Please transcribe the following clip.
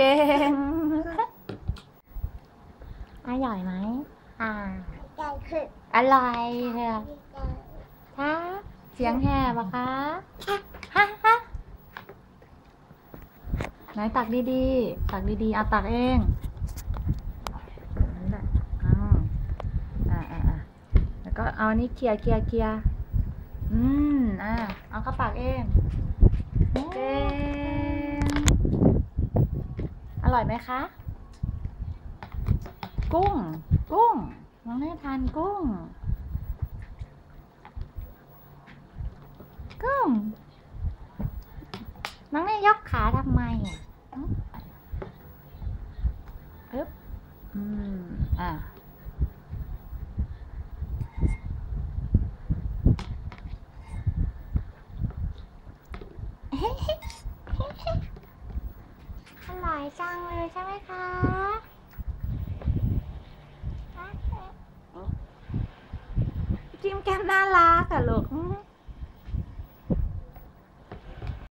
เก่งอร่อยไหมอ่าใจคืออร่อยเถอะใจคะเสียงแหบอะคะฮะฮะไหนตักดีๆ ตักดีๆเอาตักเองนั่นแหละอ้าวอ่าอ่าอ่าแล้วก็เอานี้เคียร์เคียร์เคียร์อืม อ่า เอาเข้าปากเองเก่งอ ร่อยไหมคะ กุ้ง กุ้งน้องแม่ทานกุ้ง กุ้ง น้องแม่ยกขาทำไมอะอึ๊บอืม อะอร่ายจังเลยใช่ไหมคะจิ้มแก้มน่ารักอะลูก